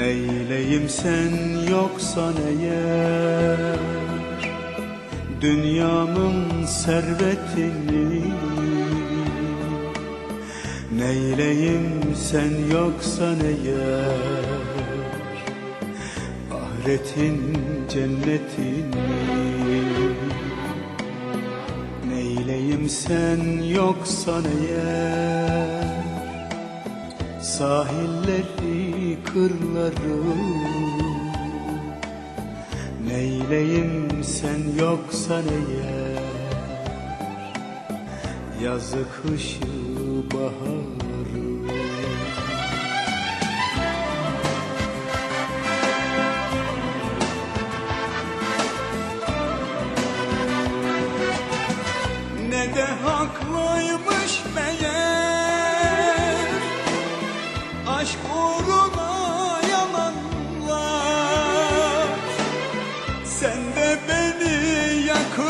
Neyleyim sen yoksan eğer Dünyamın servetini. Neyleyim sen yoksan eğer Ahiretin cennetini. Neyleyim sen yoksan eğer Sahilleri kırları. Neyleyim sen yoksan eğer Yazı kışı baharı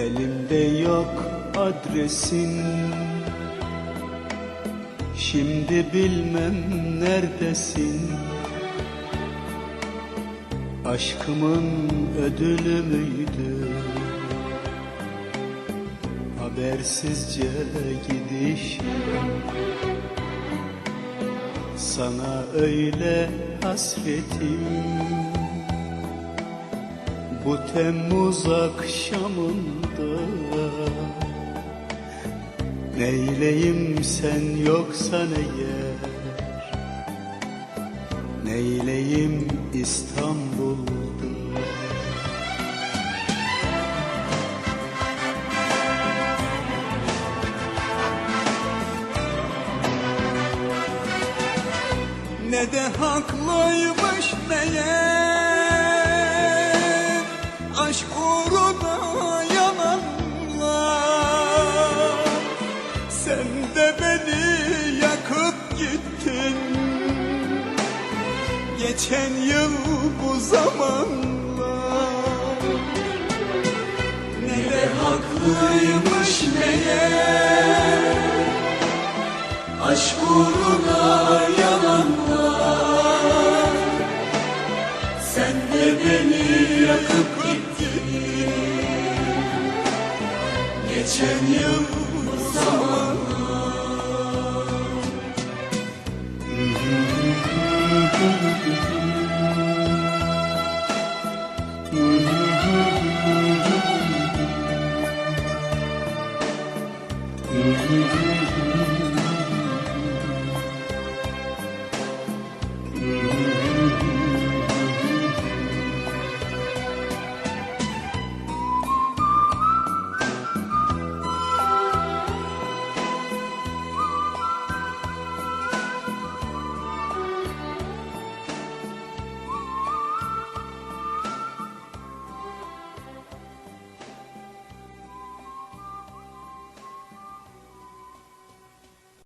Elimde yok adresin. Şimdi bilmem neredesin? Aşkımın ödülü müydü? Habersizce gidiş Sana öyle hasretim bu Temmuz akşamında Neyleyim sen yoksan eğer Neyleyim İstanbul'da? Ne de haklıymış meğer Aşk uğruna yalanlar Sen de beni yakıp gittin. Geçen yıl bu zamanlar. Ne de haklıymış meğer Aşk uğruna yalanlar yıl bu zamanlar